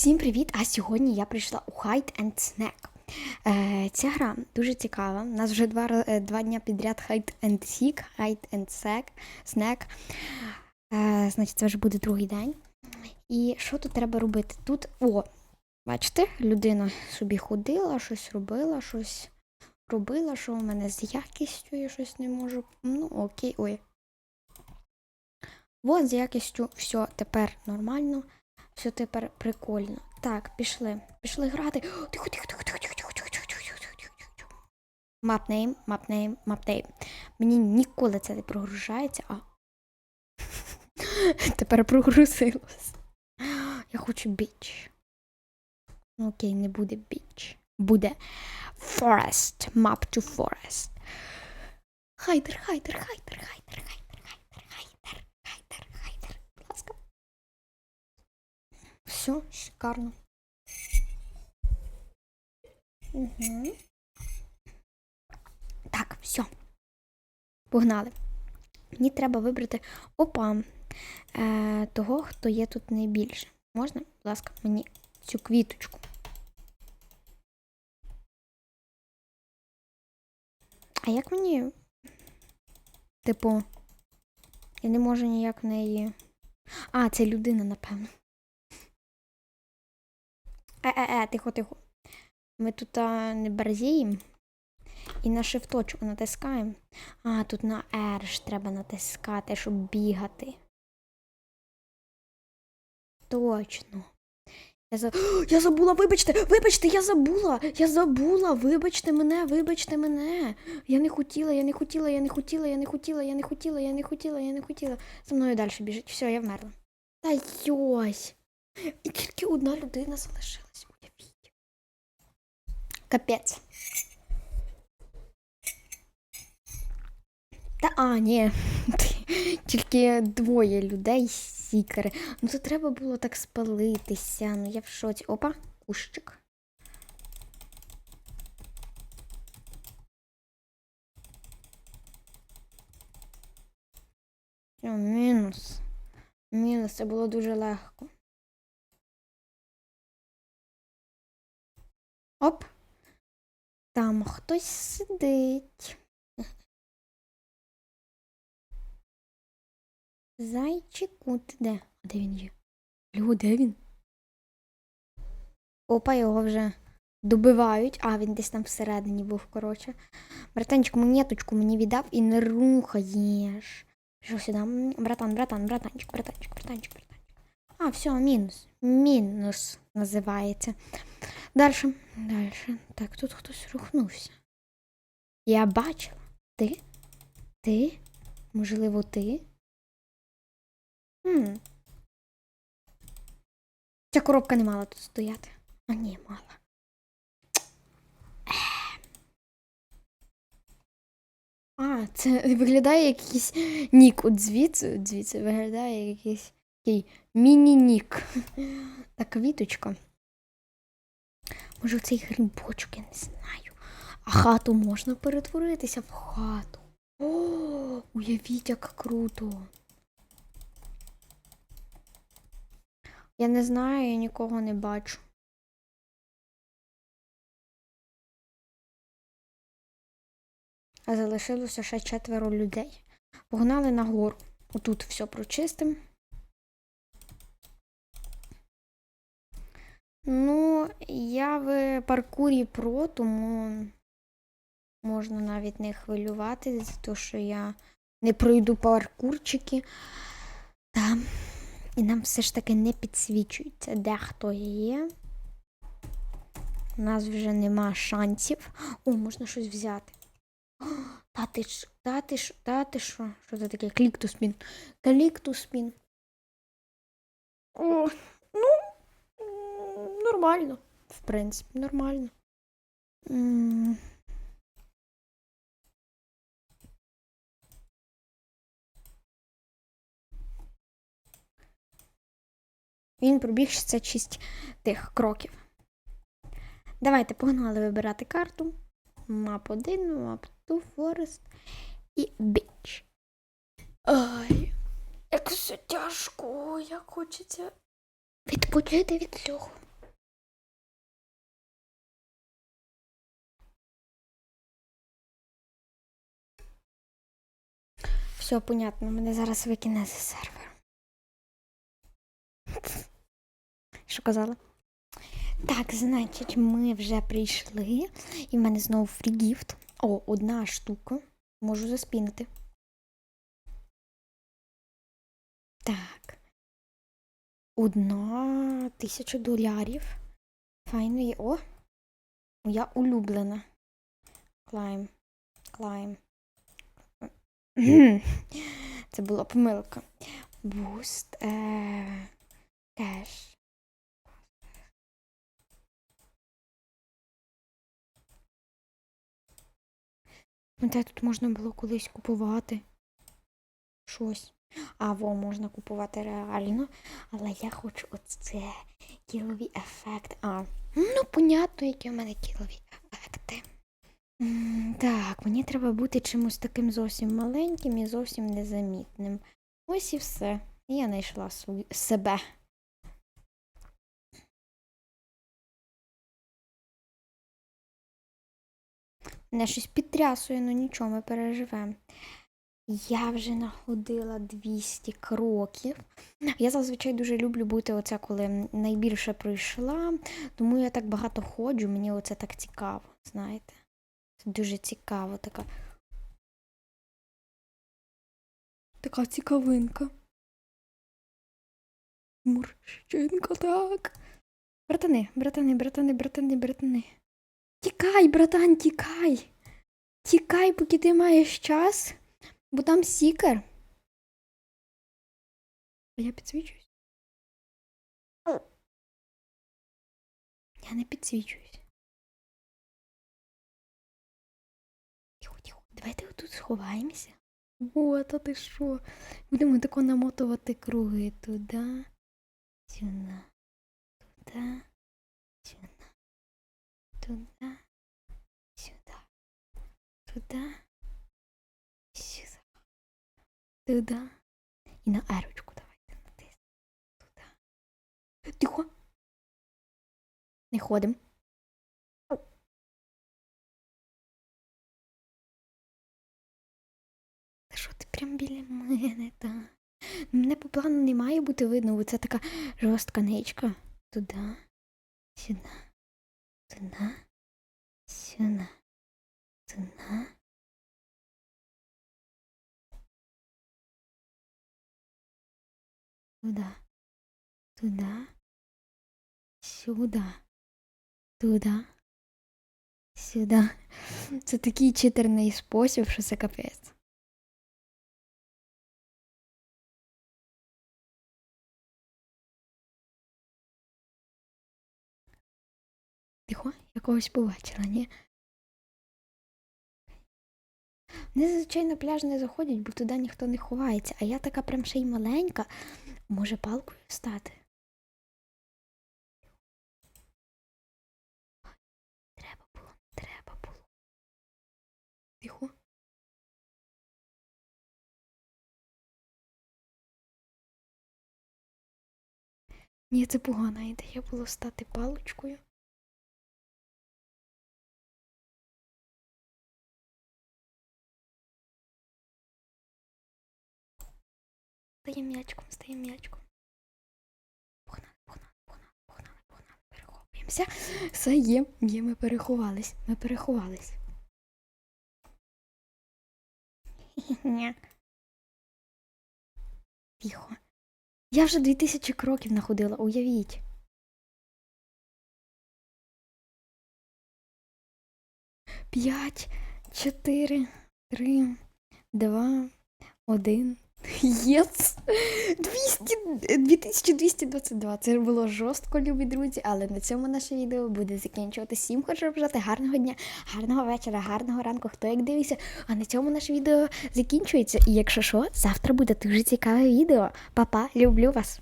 Всім привіт! А сьогодні я прийшла у Hide and Snack. Е, ця гра дуже цікава. У нас вже два, е, два дня підряд Hide and Seek, Hide and Snack. snack. Е, значить, це вже буде другий день. І що тут треба робити? Тут, о, бачите, людина собі ходила, щось робила, щось робила, що у мене з якістю я щось не можу. Ну, окей, ой. От з якістю все тепер нормально. Все тепер прикольно. Так, пішли. Пішли грати. Тихо, тихо, тихо, тихо, тихо, тихо, тихо, тихо, тихо, тихо. Мапнейм, мапнейм, мапнейм. Мені ніколи це не прогружається, а. Тепер прогрузилось. Я хочу біч. Ну, Окей, не буде біч. Буде Forest. Map to Forest. Хайдер, хайдер, хайдер, хайдер, хайдер, хайдер, хайдер, хайдер. Будь ласка. Все, шикарно. Угу. Так, все. Погнали. Мені треба вибрати опа е, того, хто є тут найбільше. Можна, будь ласка, мені цю квіточку. А як мені. Типу, я не можу ніяк в неї. А, це людина, напевно. Е-е-е, тихо, тихо. Ми тут а, не борзіємо. І на шифточок натискаємо. А, тут на R ж треба натискати, щоб бігати. Точно. Я, за... Я забула, вибачте, вибачте, я забула, я забула, вибачте мене, вибачте мене. Я не хотіла, я не хотіла, я не хотіла, я не хотіла, я не хотіла, я не хотіла, я не хотіла. За мною далі біжить. Все, я вмерла. Та йось. І тільки одна людина залишилась, уявіть. Капець. Та а, ні. Тільки двоє людей сікери. Ну то треба було так спалитися. Ну я в шоці. Опа, кущик. О, мінус. Мінус, це було дуже легко. Оп. Там хтось сидить. Зайчику, ти де? А де він є? Алло, де він? Опа, його вже добивають. А, він десь там всередині був, коротше. Братанчик, монеточку мені віддав і не рухаєш. Пішов сюди. Братан, братан, братанчик, братанчик, братанчик, братанчик. А, все, мінус. Мінус називається. Дальше. Дальше. Так, тут хтось рухнувся. Я бачила. Ти? Ти? Можливо, ти? Хм. Ця коробка не мала тут стояти. А ні, мала. А, це виглядає як якийсь нік. От звідси, звідси виглядає як якийсь такий міні-нік. Та квіточка. Може, цей грибочок, я не знаю. А хату можна перетворитися в хату. О, уявіть, як круто. Я не знаю, я нікого не бачу. А залишилося ще четверо людей. Погнали нагору. Отут все прочистимо. Ну, я в паркурі про, тому можна навіть не хвилюватися, за те, що я не пройду паркурчики. Та. І нам все ж таки не підсвічується, де хто є. У нас вже нема шансів. О, можна щось взяти. О, Та ти ж, та ти ж, та ти що? Що це таке? Кліктуспін. Кліктуспін. О, нормально. В принципі, нормально. М. Він пробіг 66 тих кроків. Давайте погнали вибирати карту. Мап 1, мап 2, Forest і Beach. Ай, як все тяжко, як хочеться відпочити від цього. Все, понятно, мене зараз викине з сервер. Що казала? Так, значить, ми вже прийшли, і в мене знову фрігіфт. О, одна штука. Можу заспінити. Так. Одна тисяча долярів. Файно є. О! Моя улюблена. Клайм. Клайм. Це була помилка. Буст. Е... Кеш. Де тут можна було колись купувати щось. А, во, можна купувати реально. Але я хочу оце кілові ефекти. А, ну, понятно, які в мене кілові ефекти. Так, мені треба бути чимось таким зовсім маленьким і зовсім незамітним. Ось і все. Я знайшла себе. Мене щось підтрясує, ну нічого, ми переживемо. Я вже находила 200 кроків. Я зазвичай дуже люблю бути оце, коли найбільше пройшла, тому я так багато ходжу, мені оце так цікаво, знаєте. Це дуже цікаво така. Така цікавинка. Мурщинка, так. Братани, братани, братани, братани, братани. Тікай, братан, тікай. Тікай, поки ти маєш час, бо там сікер. А я підсвічуюсь. Я не підсвічуюсь. Давайте отут сховаємося. О, та ти що? Будемо тако намотувати круги туди, сюди, туди, сюди, туди, сюди, туди, сюди, туди. І на ерочку давайте натиснемо. Туди. Тихо. Не ходимо. Ти прям біля мене, та? Мене по плану не має бути видно, бо це така жорстка ничка. Туди, сюди, туди, сюди, туди. Туди, туди, сюди, туди, сюди. Це такий читерний спосіб, що це капець. Тихо, я когось побачила, ні? Вони зазвичай на пляж не заходять, бо туди ніхто не ховається, а я така прям ще й маленька. Може палкою встати? Треба було, треба було. Тихо. Ні, це погана ідея було стати паличкою. Стає м'ячком, стає м'ячком. Погнали, погнали, погнали, погнали, погнали. Переховуємося. Все є, є, ми переховались. Ми переховались. Тихо. Я вже 2000 кроків находила, уявіть. П'ять, чотири, три, два, один. Єс! Yes. 2222. Це було жорстко, любі друзі, але на цьому наше відео буде закінчувати. Всім хочу бажати гарного дня, гарного вечора, гарного ранку, хто як дивиться. А на цьому наше відео закінчується. І якщо що, завтра буде дуже цікаве відео. Па-па, люблю вас.